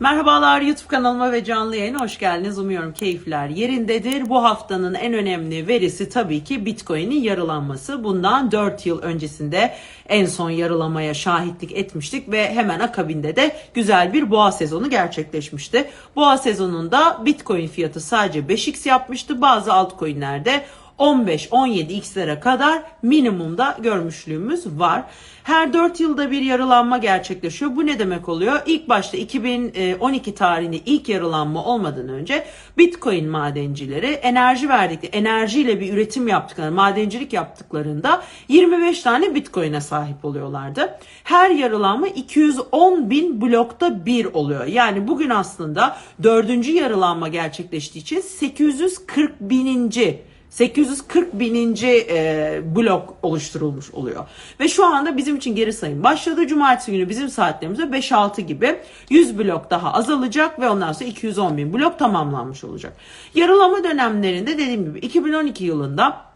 Merhabalar YouTube kanalıma ve canlı yayına hoş geldiniz. Umuyorum keyifler yerindedir. Bu haftanın en önemli verisi tabii ki Bitcoin'in yarılanması. Bundan 4 yıl öncesinde en son yarılamaya şahitlik etmiştik ve hemen akabinde de güzel bir boğa sezonu gerçekleşmişti. Boğa sezonunda Bitcoin fiyatı sadece 5x yapmıştı. Bazı altcoin'lerde 15-17 x'lere kadar minimumda görmüşlüğümüz var. Her 4 yılda bir yarılanma gerçekleşiyor. Bu ne demek oluyor? İlk başta 2012 tarihinde ilk yarılanma olmadan önce Bitcoin madencileri enerji verdikleri, enerjiyle bir üretim yaptıkları, madencilik yaptıklarında 25 tane Bitcoin'e sahip oluyorlardı. Her yarılanma 210 bin blokta bir oluyor. Yani bugün aslında dördüncü yarılanma gerçekleştiği için 840 bininci 840 bininci e, blok oluşturulmuş oluyor. Ve şu anda bizim için geri sayım başladı. Cumartesi günü bizim saatlerimizde 5-6 gibi 100 blok daha azalacak ve ondan sonra 210 bin blok tamamlanmış olacak. Yarılama dönemlerinde dediğim gibi 2012 yılında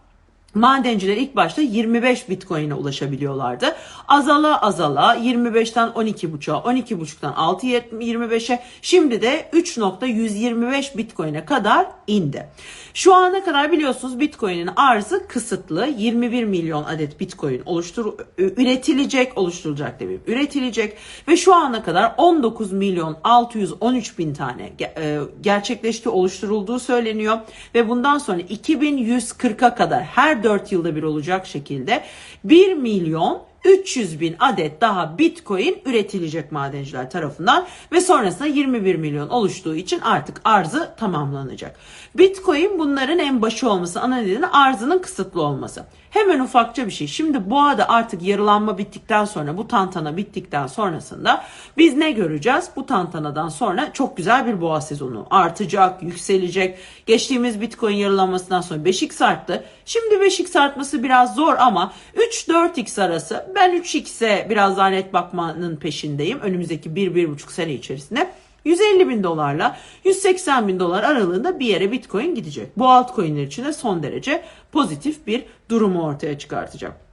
Madenciler ilk başta 25 Bitcoin'e ulaşabiliyorlardı. Azala azala 25'ten 12.5'a, 12.5'tan 6.25'e şimdi de 3.125 Bitcoin'e kadar indi. Şu ana kadar biliyorsunuz Bitcoin'in arzı kısıtlı. 21 milyon adet Bitcoin oluştur üretilecek, oluşturulacak demeyeyim. Üretilecek ve şu ana kadar 19 milyon 613 bin tane e, gerçekleşti oluşturulduğu söyleniyor ve bundan sonra 2140'a kadar her 4 yılda bir olacak şekilde 1 milyon 300 bin adet daha bitcoin üretilecek madenciler tarafından ve sonrasında 21 milyon oluştuğu için artık arzı tamamlanacak. Bitcoin bunların en başı olması ana nedeni arzının kısıtlı olması. Hemen ufakça bir şey. Şimdi boğada artık yarılanma bittikten sonra bu tantana bittikten sonrasında biz ne göreceğiz? Bu tantanadan sonra çok güzel bir boğa sezonu artacak, yükselecek. Geçtiğimiz Bitcoin yarılanmasından sonra 5x arttı. Şimdi 5x artması biraz zor ama 3-4x arası ben 3x'e biraz daha bakmanın peşindeyim. Önümüzdeki 1-1,5 sene içerisinde. 150 bin dolarla 180 bin dolar aralığında bir yere Bitcoin gidecek. Bu altcoin'ler için de son derece pozitif bir durumu ortaya çıkartacak.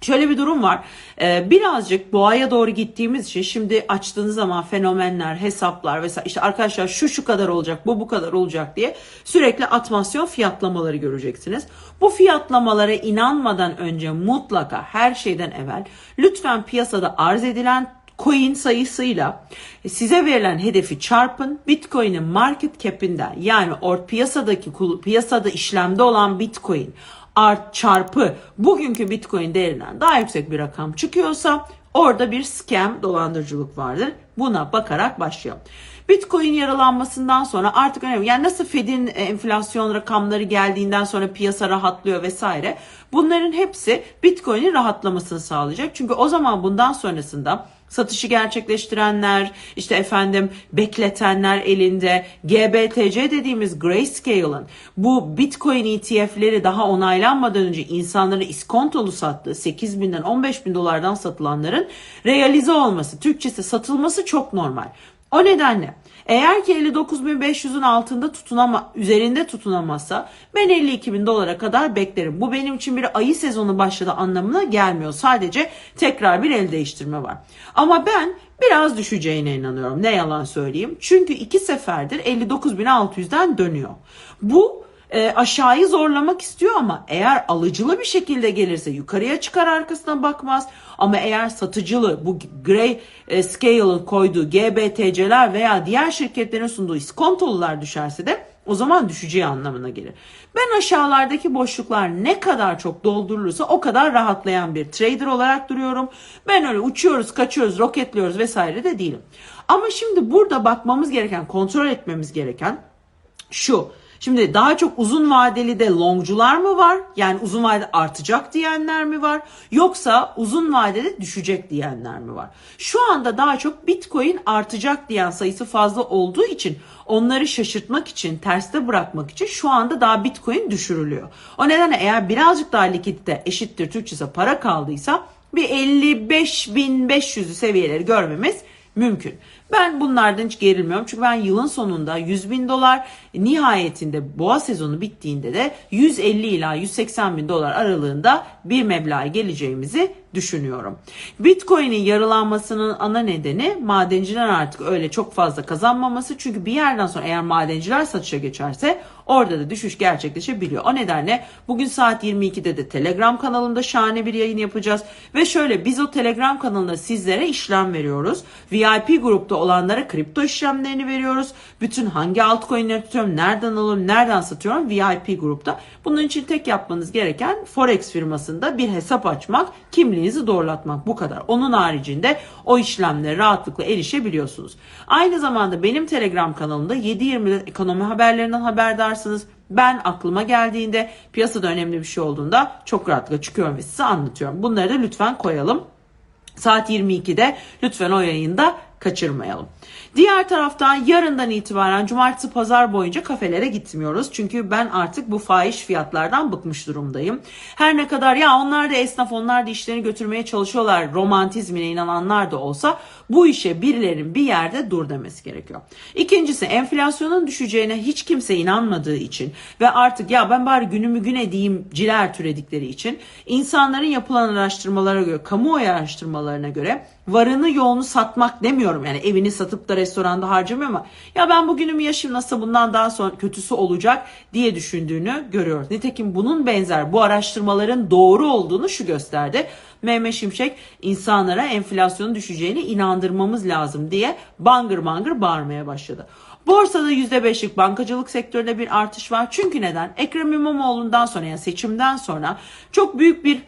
Şöyle bir durum var. Ee, birazcık boğaya doğru gittiğimiz için şimdi açtığınız zaman fenomenler, hesaplar vesaire işte arkadaşlar şu şu kadar olacak, bu bu kadar olacak diye sürekli atmasyon fiyatlamaları göreceksiniz. Bu fiyatlamalara inanmadan önce mutlaka her şeyden evvel lütfen piyasada arz edilen coin sayısıyla size verilen hedefi çarpın. Bitcoin'in market cap'inden yani ort piyasadaki piyasada işlemde olan Bitcoin art çarpı bugünkü Bitcoin değerinden daha yüksek bir rakam çıkıyorsa orada bir scam dolandırıcılık vardır. Buna bakarak başlayalım. Bitcoin yaralanmasından sonra artık önemli. Yani nasıl Fed'in e, enflasyon rakamları geldiğinden sonra piyasa rahatlıyor vesaire. Bunların hepsi Bitcoin'in rahatlamasını sağlayacak. Çünkü o zaman bundan sonrasında satışı gerçekleştirenler, işte efendim bekletenler elinde GBTC dediğimiz Grayscale'ın bu Bitcoin ETF'leri daha onaylanmadan önce insanları iskontolu sattığı 8 binden 15 bin dolardan satılanların realize olması, Türkçesi satılması çok normal. O nedenle eğer ki 59.500'ün altında tutunama, üzerinde tutunamazsa ben 52.000 dolara kadar beklerim. Bu benim için bir ayı sezonu başladı anlamına gelmiyor. Sadece tekrar bir el değiştirme var. Ama ben biraz düşeceğine inanıyorum. Ne yalan söyleyeyim. Çünkü iki seferdir 59.600'den dönüyor. Bu e, aşağıyı zorlamak istiyor ama eğer alıcılı bir şekilde gelirse yukarıya çıkar arkasına bakmaz. Ama eğer satıcılı bu Gray e, Scale'ın koyduğu GBTC'ler veya diğer şirketlerin sunduğu iskontolular düşerse de o zaman düşeceği anlamına gelir. Ben aşağılardaki boşluklar ne kadar çok doldurulursa o kadar rahatlayan bir trader olarak duruyorum. Ben öyle uçuyoruz, kaçıyoruz, roketliyoruz vesaire de değilim. Ama şimdi burada bakmamız gereken, kontrol etmemiz gereken şu. Şimdi daha çok uzun vadeli de longcular mı var? Yani uzun vadede artacak diyenler mi var? Yoksa uzun vadede düşecek diyenler mi var? Şu anda daha çok Bitcoin artacak diyen sayısı fazla olduğu için onları şaşırtmak için, terste bırakmak için şu anda daha Bitcoin düşürülüyor. O nedenle eğer birazcık daha likitte eşittir Türkçesi para kaldıysa bir 55.500'ü seviyeleri görmemiz mümkün. Ben bunlardan hiç gerilmiyorum. Çünkü ben yılın sonunda 100 bin dolar nihayetinde boğa sezonu bittiğinde de 150 ila 180 bin dolar aralığında bir meblağa geleceğimizi düşünüyorum. Bitcoin'in yarılanmasının ana nedeni madenciler artık öyle çok fazla kazanmaması. Çünkü bir yerden sonra eğer madenciler satışa geçerse orada da düşüş gerçekleşebiliyor. O nedenle bugün saat 22'de de Telegram kanalımda şahane bir yayın yapacağız. Ve şöyle biz o Telegram kanalında sizlere işlem veriyoruz. VIP grupta olanlara kripto işlemlerini veriyoruz. Bütün hangi altcoin'leri tutuyorum, nereden alıyorum, nereden satıyorum VIP grupta. Bunun için tek yapmanız gereken Forex firmasında bir hesap açmak, kimliğinizi doğrulatmak bu kadar. Onun haricinde o işlemlere rahatlıkla erişebiliyorsunuz. Aynı zamanda benim Telegram kanalımda 7.24 ekonomi haberlerinden haberdarsınız. Ben aklıma geldiğinde piyasada önemli bir şey olduğunda çok rahatlıkla çıkıyorum ve size anlatıyorum. Bunları da lütfen koyalım. Saat 22'de lütfen o yayında kaçırmayalım. Diğer taraftan yarından itibaren cumartesi pazar boyunca kafelere gitmiyoruz. Çünkü ben artık bu fahiş fiyatlardan bıkmış durumdayım. Her ne kadar ya onlar da esnaf onlar da işlerini götürmeye çalışıyorlar romantizmine inananlar da olsa bu işe birilerinin bir yerde dur demesi gerekiyor. İkincisi enflasyonun düşeceğine hiç kimse inanmadığı için ve artık ya ben bari günümü gün edeyim ciler türedikleri için insanların yapılan araştırmalara göre kamuoyu araştırmalarına göre varını yoğunu satmak demiyorum yani evini satıp da restoranda harcamıyor ama ya ben bugünümü yaşayayım nasıl bundan daha sonra kötüsü olacak diye düşündüğünü görüyoruz. Nitekim bunun benzer bu araştırmaların doğru olduğunu şu gösterdi. Mehmet Şimşek insanlara enflasyonun düşeceğini inandırmamız lazım diye bangır bangır bağırmaya başladı. Borsada %5'lik bankacılık sektöründe bir artış var. Çünkü neden? Ekrem İmamoğlu'ndan sonra yani seçimden sonra çok büyük bir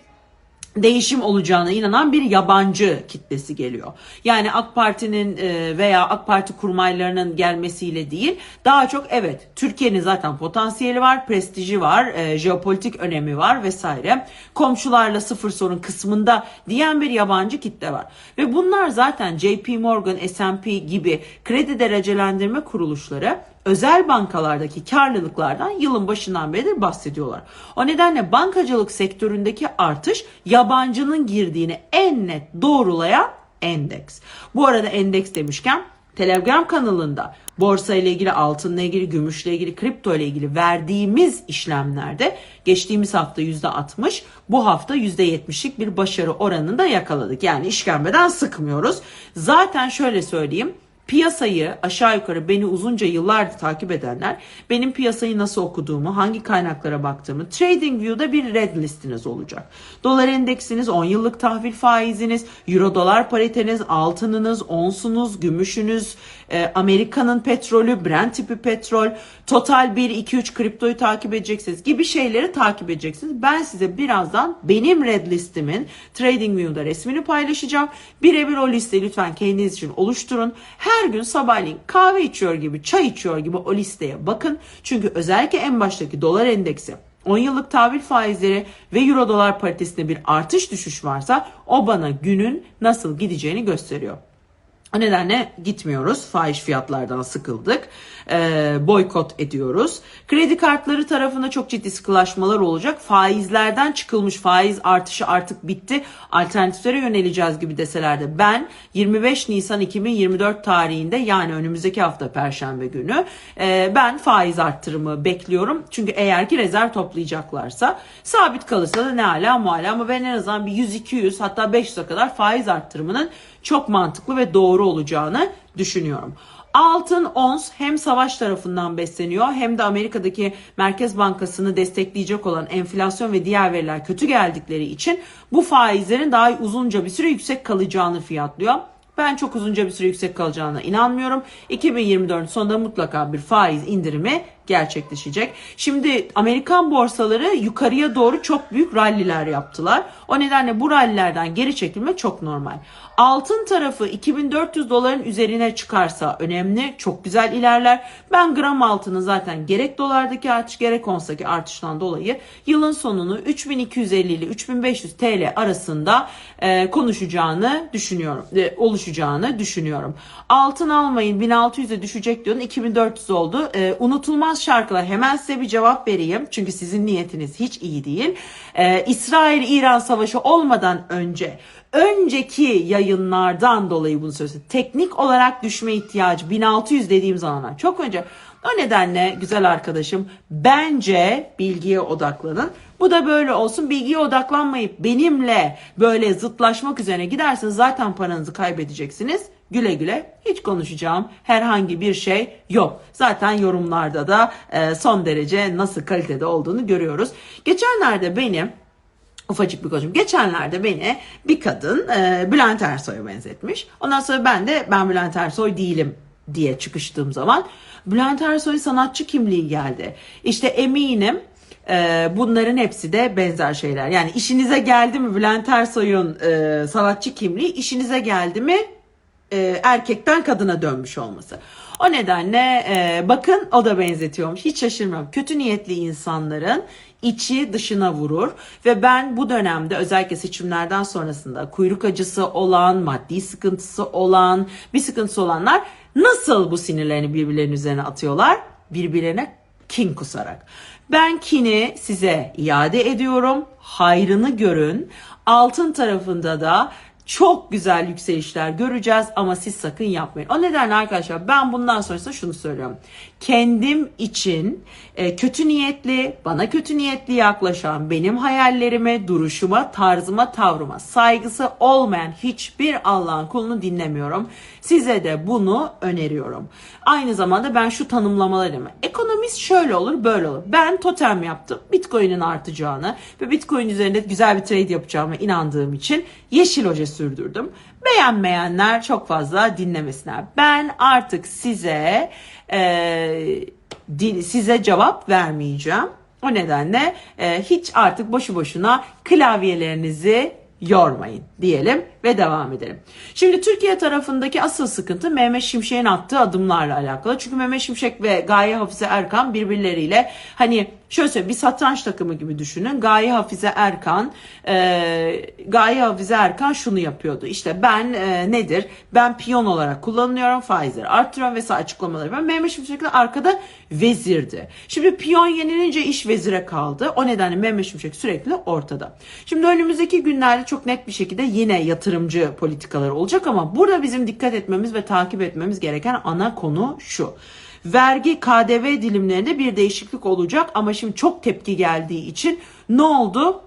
değişim olacağına inanan bir yabancı kitlesi geliyor. Yani AK Parti'nin e, veya AK Parti kurmaylarının gelmesiyle değil daha çok evet Türkiye'nin zaten potansiyeli var, prestiji var, e, jeopolitik önemi var vesaire. Komşularla sıfır sorun kısmında diyen bir yabancı kitle var. Ve bunlar zaten JP Morgan, S&P gibi kredi derecelendirme kuruluşları özel bankalardaki karlılıklardan yılın başından beri bahsediyorlar. O nedenle bankacılık sektöründeki artış yabancının girdiğini en net doğrulayan endeks. Bu arada endeks demişken Telegram kanalında borsa ile ilgili, altınla ilgili, gümüşle ilgili, kripto ile ilgili verdiğimiz işlemlerde geçtiğimiz hafta %60, bu hafta %70'lik bir başarı oranında yakaladık. Yani işkembeden sıkmıyoruz. Zaten şöyle söyleyeyim piyasayı aşağı yukarı beni uzunca yıllardır takip edenler benim piyasayı nasıl okuduğumu, hangi kaynaklara baktığımı TradingView'da bir red listiniz olacak. Dolar endeksiniz, 10 yıllık tahvil faiziniz, euro dolar pariteniz, altınınız, onsunuz, gümüşünüz, e, Amerika'nın petrolü, Brent tipi petrol, total 1, 2, 3 kriptoyu takip edeceksiniz gibi şeyleri takip edeceksiniz. Ben size birazdan benim red listimin TradingView'da resmini paylaşacağım. Birebir o listeyi lütfen kendiniz için oluşturun. Her gün sabahleyin kahve içiyor gibi, çay içiyor gibi o listeye bakın. Çünkü özellikle en baştaki dolar endeksi 10 yıllık tahvil faizleri ve euro dolar paritesinde bir artış düşüş varsa o bana günün nasıl gideceğini gösteriyor. O nedenle gitmiyoruz. Fahiş fiyatlardan sıkıldık. E, boykot ediyoruz. Kredi kartları tarafında çok ciddi sıkılaşmalar olacak. Faizlerden çıkılmış faiz artışı artık bitti. Alternatiflere yöneleceğiz gibi deseler de ben 25 Nisan 2024 tarihinde yani önümüzdeki hafta Perşembe günü e, ben faiz arttırımı bekliyorum. Çünkü eğer ki rezerv toplayacaklarsa sabit kalırsa da ne ala muala ama ben en azından bir 100-200 hatta 500'e kadar faiz arttırımının çok mantıklı ve doğru olacağını düşünüyorum. Altın ons hem savaş tarafından besleniyor hem de Amerika'daki Merkez Bankası'nı destekleyecek olan enflasyon ve diğer veriler kötü geldikleri için bu faizlerin daha uzunca bir süre yüksek kalacağını fiyatlıyor. Ben çok uzunca bir süre yüksek kalacağına inanmıyorum. 2024 sonunda mutlaka bir faiz indirimi gerçekleşecek. Şimdi Amerikan borsaları yukarıya doğru çok büyük ralliler yaptılar. O nedenle bu rallilerden geri çekilme çok normal. Altın tarafı 2400 doların üzerine çıkarsa önemli, çok güzel ilerler. Ben gram altının zaten gerek dolardaki artış gerek onstaki artıştan dolayı yılın sonunu 3250 ile 3500 TL arasında e, konuşacağını düşünüyorum, e, oluşacağını düşünüyorum. Altın almayın 1600'e düşecek diyordun 2400 oldu. E, unutulmaz şarkılar hemen size bir cevap vereyim. Çünkü sizin niyetiniz hiç iyi değil. Ee, İsrail-İran savaşı olmadan önce önceki yayınlardan dolayı bunu söylüyorum. Teknik olarak düşme ihtiyacı 1600 dediğim zamanlar çok önce. O nedenle güzel arkadaşım bence bilgiye odaklanın. Bu da böyle olsun. Bilgiye odaklanmayıp benimle böyle zıtlaşmak üzerine giderseniz zaten paranızı kaybedeceksiniz. Güle güle hiç konuşacağım herhangi bir şey yok. Zaten yorumlarda da e, son derece nasıl kalitede olduğunu görüyoruz. Geçenlerde benim ufacık bir konuşum. Geçenlerde beni bir kadın e, Bülent Ersoy'a benzetmiş. Ondan sonra ben de ben Bülent Ersoy değilim diye çıkıştığım zaman Bülent Ersoy sanatçı kimliği geldi. İşte eminim e, bunların hepsi de benzer şeyler. Yani işinize geldi mi Bülent Ersoy'un sanatçı kimliği, işinize geldi mi e, erkekten kadına dönmüş olması. O nedenle e, bakın o da benzetiyormuş. Hiç şaşırmam. Kötü niyetli insanların içi dışına vurur ve ben bu dönemde özellikle seçimlerden sonrasında kuyruk acısı olan, maddi sıkıntısı olan, bir sıkıntısı olanlar nasıl bu sinirlerini birbirlerinin üzerine atıyorlar? Birbirlerine kin kusarak. Ben kini size iade ediyorum. Hayrını görün. Altın tarafında da çok güzel yükselişler göreceğiz ama siz sakın yapmayın. O nedenle arkadaşlar ben bundan sonrasında şunu söylüyorum. Kendim için e, kötü niyetli, bana kötü niyetli yaklaşan, benim hayallerime, duruşuma, tarzıma, tavrıma saygısı olmayan hiçbir Allah'ın kulunu dinlemiyorum. Size de bunu öneriyorum. Aynı zamanda ben şu tanımlamalarımı. Ekonomist şöyle olur, böyle olur. Ben totem yaptım. Bitcoin'in artacağını ve Bitcoin üzerinde güzel bir trade yapacağıma inandığım için yeşil hoca sürdürdüm. Beğenmeyenler çok fazla dinlemesinler. Ben artık size e, size cevap vermeyeceğim. O nedenle e, hiç artık boşu boşuna klavyelerinizi yormayın diyelim ve devam edelim. Şimdi Türkiye tarafındaki asıl sıkıntı Mehmet Şimşek'in attığı adımlarla alakalı. Çünkü Mehmet Şimşek ve Gaye Hafize Erkan birbirleriyle hani şöyle söyleyeyim bir satranç takımı gibi düşünün. Gaye Hafize Erkan e, Gaye Hafize Erkan şunu yapıyordu. İşte ben e, nedir? Ben piyon olarak kullanıyorum faizleri arttırıyorum vesaire açıklamaları. Ben Mehmet Şimşek de arkada vezirdi. Şimdi piyon yenilince iş vezire kaldı. O nedenle Mehmet Şimşek sürekli ortada. Şimdi önümüzdeki günlerde çok net bir şekilde yine yatırımcı politikalar olacak ama burada bizim dikkat etmemiz ve takip etmemiz gereken ana konu şu. Vergi KDV dilimlerinde bir değişiklik olacak ama şimdi çok tepki geldiği için ne oldu?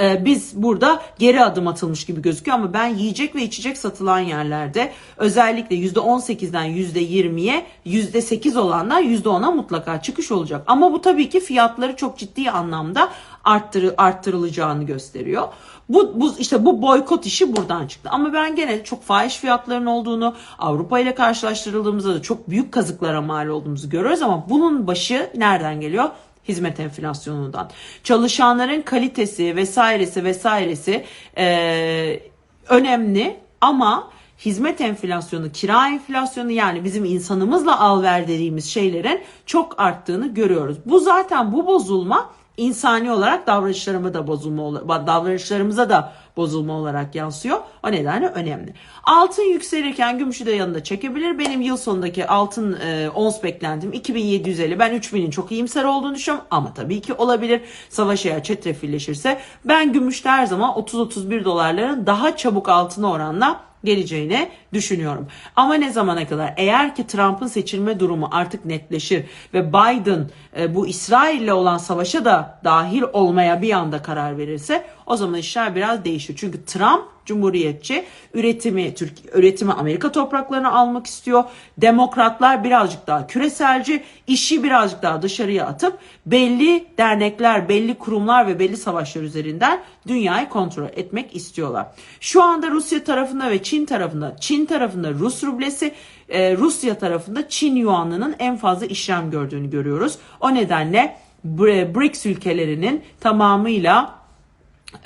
Ee, biz burada geri adım atılmış gibi gözüküyor ama ben yiyecek ve içecek satılan yerlerde özellikle %18'den %20'ye %8 olanlar %10'a mutlaka çıkış olacak. Ama bu tabii ki fiyatları çok ciddi anlamda arttır, arttırılacağını gösteriyor. Bu, bu işte bu boykot işi buradan çıktı. Ama ben gene çok fahiş fiyatların olduğunu, Avrupa ile karşılaştırıldığımızda da çok büyük kazıklara mal olduğumuzu görüyoruz ama bunun başı nereden geliyor? hizmet enflasyonundan. Çalışanların kalitesi vesairesi vesairesi e, önemli ama hizmet enflasyonu, kira enflasyonu yani bizim insanımızla al ver dediğimiz şeylerin çok arttığını görüyoruz. Bu zaten bu bozulma insani olarak davranışlarıma da bozulma davranışlarımıza da bozulma olarak yansıyor. O nedenle önemli. Altın yükselirken gümüşü de yanında çekebilir. Benim yıl sonundaki altın e, ons beklentim 2750. Ben 3000'in çok iyimser olduğunu düşünüyorum ama tabii ki olabilir. Savaş eğer çetrefilleşirse ben gümüşte her zaman 30-31 dolarların daha çabuk altına oranla geleceğini düşünüyorum. Ama ne zamana kadar? Eğer ki Trump'ın seçilme durumu artık netleşir ve Biden e, bu İsrail ile olan savaşa da dahil olmaya bir anda karar verirse o zaman işler biraz değişir. Çünkü Trump Cumhuriyetçi üretimi Türkiye üretimi Amerika topraklarına almak istiyor. Demokratlar birazcık daha küreselci, işi birazcık daha dışarıya atıp belli dernekler, belli kurumlar ve belli savaşlar üzerinden dünyayı kontrol etmek istiyorlar. Şu anda Rusya tarafında ve Çin tarafında, Çin tarafında Rus rublesi, e, Rusya tarafında Çin yuanının en fazla işlem gördüğünü görüyoruz. O nedenle BRICS ülkelerinin tamamıyla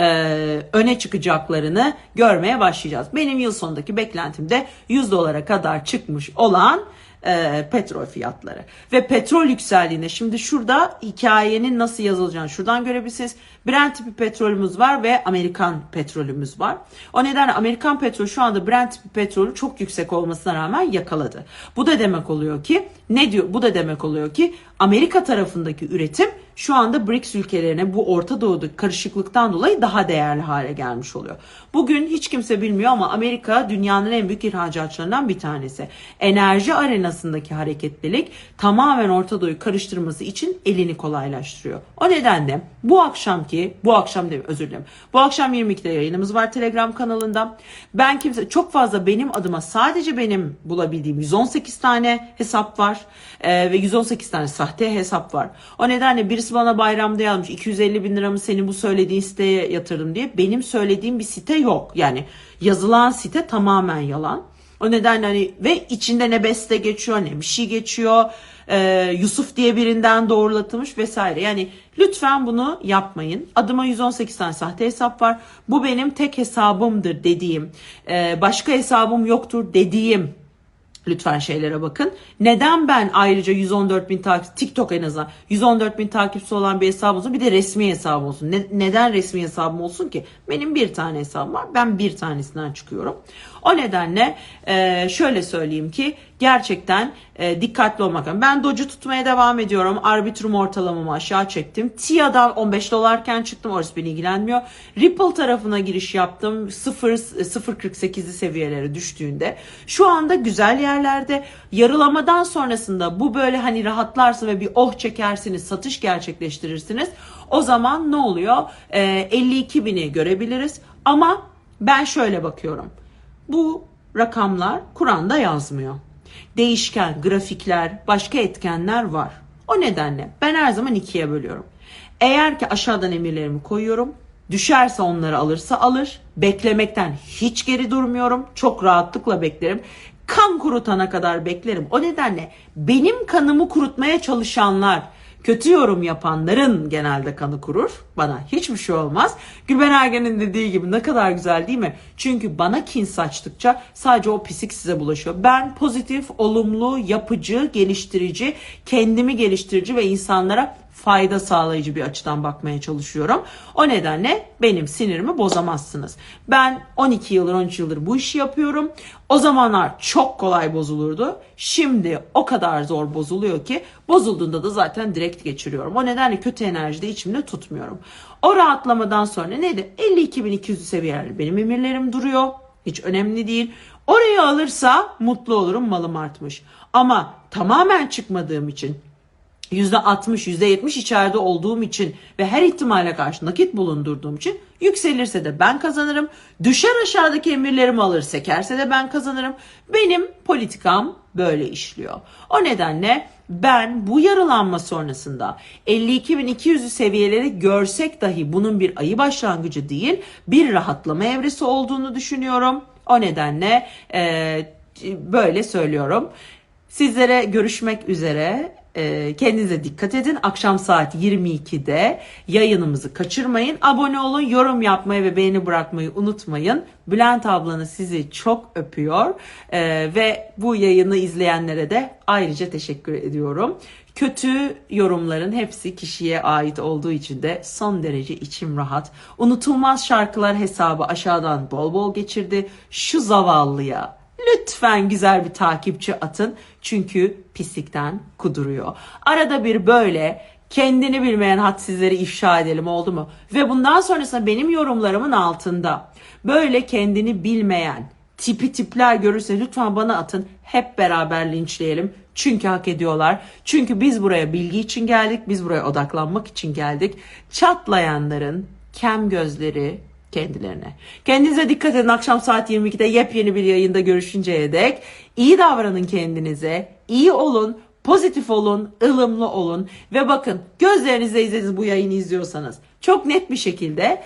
e, öne çıkacaklarını görmeye başlayacağız. Benim yıl sonundaki beklentimde 100 dolara kadar çıkmış olan e, petrol fiyatları. Ve petrol yükseldiğinde şimdi şurada hikayenin nasıl yazılacağını şuradan görebilirsiniz. Brent tipi petrolümüz var ve Amerikan petrolümüz var. O nedenle Amerikan petrolü şu anda Brent tipi petrolü çok yüksek olmasına rağmen yakaladı. Bu da demek oluyor ki ne diyor? Bu da demek oluyor ki Amerika tarafındaki üretim şu anda BRICS ülkelerine bu Orta Doğu'daki karışıklıktan dolayı daha değerli hale gelmiş oluyor. Bugün hiç kimse bilmiyor ama Amerika dünyanın en büyük ihracatçılarından bir tanesi. Enerji arenasındaki hareketlilik tamamen Orta Doğu'yu karıştırması için elini kolaylaştırıyor. O nedenle bu akşamki, bu akşam değil özür dilerim. Bu akşam 22'de yayınımız var Telegram kanalında. Ben kimse çok fazla benim adıma sadece benim bulabildiğim 118 tane hesap var. Ee, ve 118 tane sahte hesap var. O nedenle birisi bana bayramda yazmış 250 bin liramı senin bu söylediğin siteye yatırdım diye. Benim söylediğim bir site yok. Yani yazılan site tamamen yalan. O nedenle hani ve içinde ne beste geçiyor ne bir şey geçiyor. Ee, Yusuf diye birinden doğrulatılmış vesaire. Yani lütfen bunu yapmayın. Adıma 118 tane sahte hesap var. Bu benim tek hesabımdır dediğim, e, başka hesabım yoktur dediğim Lütfen şeylere bakın. Neden ben ayrıca 114 bin takip TikTok en azından 114 bin takipçisi olan bir hesabım olsun bir de resmi hesabım olsun. Ne, neden resmi hesabım olsun ki? Benim bir tane hesabım var. Ben bir tanesinden çıkıyorum. O nedenle e, şöyle söyleyeyim ki gerçekten e, dikkatli olmak lazım. Ben Doge'u tutmaya devam ediyorum. Arbitrum ortalamamı aşağı çektim. TIA'dan 15 dolarken çıktım. Orası beni ilgilenmiyor. Ripple tarafına giriş yaptım. 0 0.48'li seviyelere düştüğünde. Şu anda güzel yerlerde. Yarılamadan sonrasında bu böyle hani rahatlarsın ve bir oh çekersiniz, satış gerçekleştirirsiniz. O zaman ne oluyor? E, 52 bini görebiliriz. Ama ben şöyle bakıyorum. Bu rakamlar Kur'an'da yazmıyor. Değişken, grafikler, başka etkenler var. O nedenle ben her zaman ikiye bölüyorum. Eğer ki aşağıdan emirlerimi koyuyorum, düşerse onları alırsa alır. Beklemekten hiç geri durmuyorum. Çok rahatlıkla beklerim. Kan kurutana kadar beklerim. O nedenle benim kanımı kurutmaya çalışanlar, kötü yorum yapanların genelde kanı kurur. Bana hiçbir şey olmaz. Gülben Ergen'in dediği gibi ne kadar güzel değil mi? Çünkü bana kin saçtıkça sadece o pisik size bulaşıyor. Ben pozitif, olumlu, yapıcı, geliştirici, kendimi geliştirici ve insanlara fayda sağlayıcı bir açıdan bakmaya çalışıyorum. O nedenle benim sinirimi bozamazsınız. Ben 12 yıldır 13 yıldır bu işi yapıyorum. O zamanlar çok kolay bozulurdu. Şimdi o kadar zor bozuluyor ki bozulduğunda da zaten direkt geçiriyorum. O nedenle kötü enerji de içimde tutmuyorum. O rahatlamadan sonra neydi? 52.200 seviyeler benim emirlerim duruyor. Hiç önemli değil. Orayı alırsa mutlu olurum malım artmış. Ama tamamen çıkmadığım için %60, %70 içeride olduğum için ve her ihtimale karşı nakit bulundurduğum için yükselirse de ben kazanırım. Düşer aşağıdaki emirlerimi alır, sekerse de ben kazanırım. Benim politikam böyle işliyor. O nedenle ben bu yarılanma sonrasında 52.200 seviyeleri görsek dahi bunun bir ayı başlangıcı değil bir rahatlama evresi olduğunu düşünüyorum. O nedenle e, böyle söylüyorum. Sizlere görüşmek üzere. E, kendinize dikkat edin. Akşam saat 22'de yayınımızı kaçırmayın. Abone olun, yorum yapmayı ve beğeni bırakmayı unutmayın. Bülent ablanız sizi çok öpüyor e, ve bu yayını izleyenlere de ayrıca teşekkür ediyorum. Kötü yorumların hepsi kişiye ait olduğu için de son derece içim rahat. Unutulmaz şarkılar hesabı aşağıdan bol bol geçirdi. Şu zavallıya lütfen güzel bir takipçi atın. Çünkü pislikten kuduruyor. Arada bir böyle kendini bilmeyen hadsizleri ifşa edelim oldu mu? Ve bundan sonrasında benim yorumlarımın altında böyle kendini bilmeyen tipi tipler görürse lütfen bana atın. Hep beraber linçleyelim. Çünkü hak ediyorlar. Çünkü biz buraya bilgi için geldik. Biz buraya odaklanmak için geldik. Çatlayanların kem gözleri kendilerine. Kendinize dikkat edin. Akşam saat 22'de yepyeni bir yayında görüşünceye dek iyi davranın kendinize. iyi olun. Pozitif olun, ılımlı olun ve bakın gözlerinizle izlediğiniz bu yayını izliyorsanız çok net bir şekilde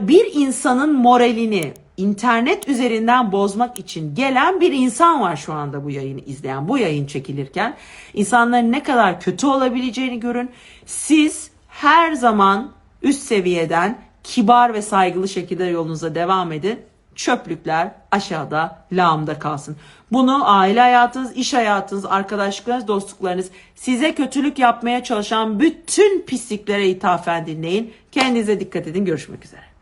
bir insanın moralini internet üzerinden bozmak için gelen bir insan var şu anda bu yayını izleyen, bu yayın çekilirken. insanların ne kadar kötü olabileceğini görün. Siz her zaman üst seviyeden kibar ve saygılı şekilde yolunuza devam edin. çöplükler aşağıda lağımda kalsın. Bunu aile hayatınız, iş hayatınız, arkadaşlıklarınız, dostluklarınız size kötülük yapmaya çalışan bütün pisliklere ithafen dinleyin. Kendinize dikkat edin. Görüşmek üzere.